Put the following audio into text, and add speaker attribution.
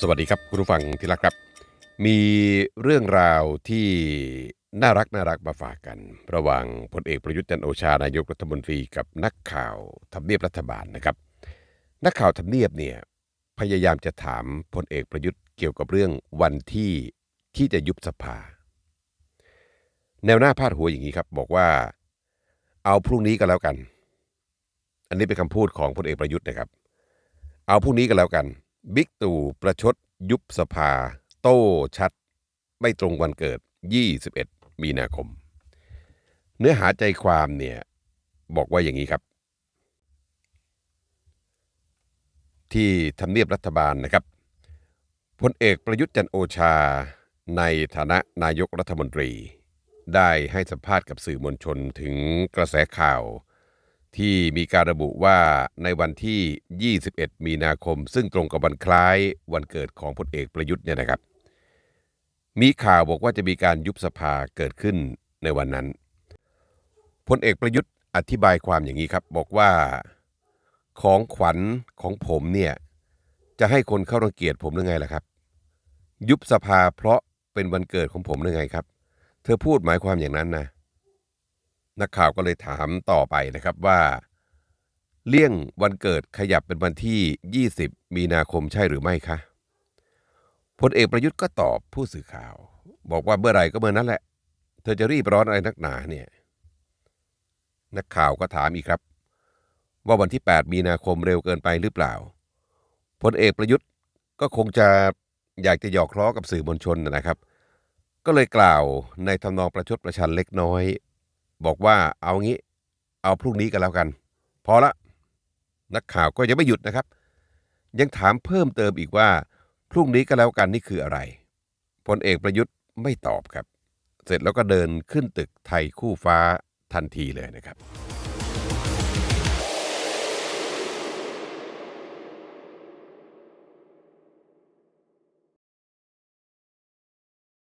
Speaker 1: สวัสดีครับคุณผู้ฟังที่รักครับ มีเรื่องราวที่น่ารักน่ารักมาฝากกัน ระหว่างพลเอกประยุทธ์จันโอชานายกรัฐมนตรีกับนักข่าวทำเนียบรัฐบาลนะครับ นักข่าวทำเนียบเนี่ยพยายามจะถามพลเอกประยุทธ์เกี่ยวกับเรื่องวันที่ที่จะยุบสภา แนวหน้าพาดหัวอย่างนี้ครับ บอกว่าเอาพรุ่งนี้ก็แล้วกัน อันนี้เป็นคำพูดของพลเอกประยุทธ์นะครับ เอาพรุ่งนี้ก็แล้วกัน บิ๊กตู่ประชดยุบสภา โต้ชัด ไม่ตรงวันเกิด 21 มีนาคม เนื้อหาใจความเนี่ย บอกว่าอย่างนี้ครับ ที่ทำเนียบรัฐบาลนะครับพลเอกประยุทธ์จันโอชา ในฐานะนายกรัฐมนตรี ได้ให้สัมภาษณ์กับสื่อมวลชนถึงกระแสข่าว ที่มีการระบุว่าในวันที่ 21 มีนาคม ซึ่งตรงกับวันคล้ายวันเกิดของพลเอกประยุทธ์เนี่ยนะครับ มีข่าวบอกว่าจะมีการยุบสภาเกิดขึ้นในวันนั้นพลเอกประยุทธ์อธิบายความอย่างนี้ครับ บอกว่าของขวัญของผมเนี่ยจะให้คนเข้ารังเกียจผมหรือไงล่ะครับ ยุบสภาเพราะเป็นวันเกิดของผมหรือไงครับ เธอพูดหมายความอย่างนั้นนะ นักข่าวก็เลยถามต่อไปนะครับว่า เลี่ยงวันเกิดขยับเป็นวันที่ 20 มีนาคมใช่หรือไม่คะพลเอกประยุทธ์ก็ตอบผู้สื่อข่าว บอกว่าเมื่อไหร่ก็เมื่อนั้นแหละ เธอจะรีบร้อนอะไรนักหนาเนี่ย นักข่าวก็ถามอีกครับ ว่าวันที่ 8 มีนาคมเร็วเกินไปหรือเปล่าพลเอกประยุทธ์ก็คงจะอยากจะหยอกล้อกับสื่อมวลชนนะครับ ก็เลยกล่าวในทำนองประชดประชันเล็กน้อย บอกว่าเอางี้ เอาพรุ่งนี้กันแล้วกัน พอละ นักข่าวก็ยังไม่หยุดนะครับ ยังถามเพิ่มเติมอีกว่า พรุ่งนี้ก็แล้วกันนี่คืออะไรพลเอกประยุทธ์ไม่ตอบครับ เสร็จแล้วก็เดินขึ้นตึกไทยคู่ฟ้าทันทีเลยนะครับ